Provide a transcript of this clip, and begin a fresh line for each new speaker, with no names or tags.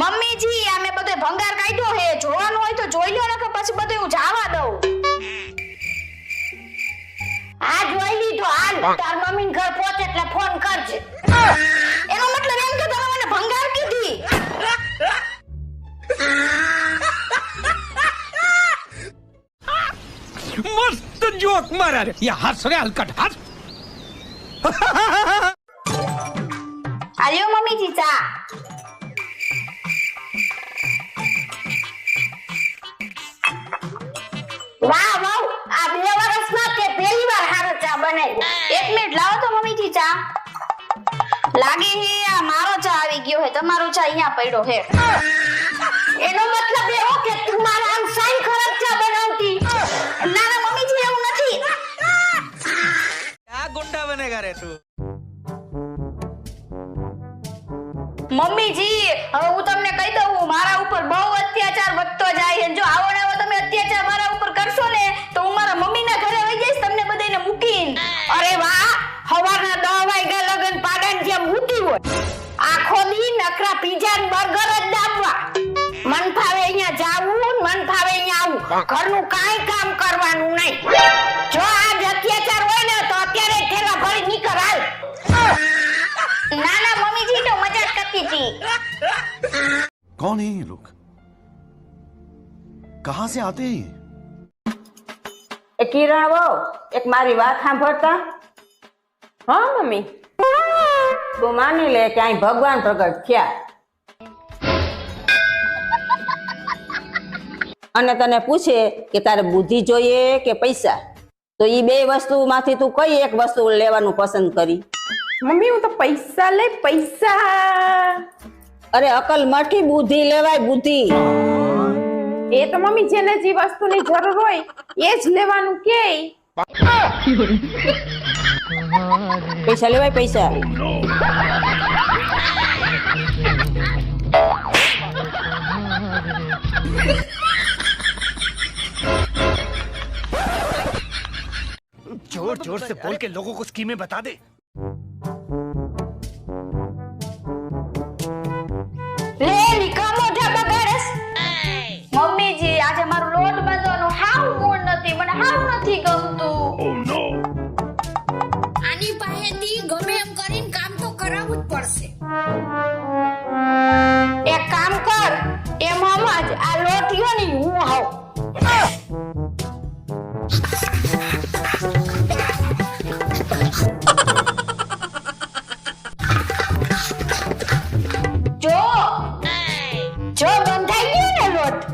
મમ્મીજી આ મેં બધે ભંગાર કાઢ્યો હે જોવાનું હોય તો જોઈ લ્યો ને પછી બધું હું જાવા દઉં. આ જોઈ લીધો હાલ. તાર મમ્મી ઘર પહોંચે એટલે ફોન કરજે. એનો મતલબ એમ કે તમે મને ભંગાર કીધી?
મસ્ત જોક મારા રે. યા હસ રે હલકટ હસ
આલ્યો મમ્મીજી ચા. લાગે હે આ મારો ચા આવી ગયો હે તમારો ચા અહીંયા પડ્યો હે. એનો મતલબ એવો કે તું મારા આમ સાઈન ખરાબ ચા બનાવતી. ના ના મમ્મીજી એવું નથી.
ક્યાં ગુંડા બનેગા રે તું.
મમ્મીજી હવે હું તમને કહી દઉં મારા ઉપર બહુ અત્યાચાર વધતો જાય છે. જો આવો ને આવો તમે અત્યાચાર મારા ઉપર ઘરનું કાંઈ કામ કરવાનું નહીં જો આજ અત્યાચાર હોય ને તો અત્યારે જ થેલા ભરી નીકળ હાલ ના ના મમ્મીજી તો મજાક કરતી હતી
कौन है ये लोग कहां से आते हैं ये
એ કિરણ વહુ એક મારી વાત સાંભળતા
હા મમ્મી
તું માની લે કે અહીં ભગવાન પ્રગટ થયા અને તને પૂછે કે તારે બુદ્ધિ જોઈએ કે પૈસા? તો એ બે વસ્તુમાંથી તું કઈ એક વસ્તુ લેવાનું પસંદ કરી?
મમ્મી હું તો પૈસા લે પૈસા.
અરે અકલ મઠી બુદ્ધિ લેવાય બુદ્ધિ.
એ તો મમ્મી જેને જે વસ્તુની જરૂર હોય એ જ લેવાનું કે.
પૈસા લેવાય પૈસા?
जोर जोर से बोल के लोगों को स्कीमें बता दे
લે નિકામો જા બગાડસ મમ્મીજી આજે મારું લોટ બાંધવાનું હાવ મૂડ નથી મને હાવ નથી ગમતું
આની પાસેથી ગમે એમ કરીને કામ તો કરાવવું જ પડશે
જો બંધાઈ ગયો ને લોટ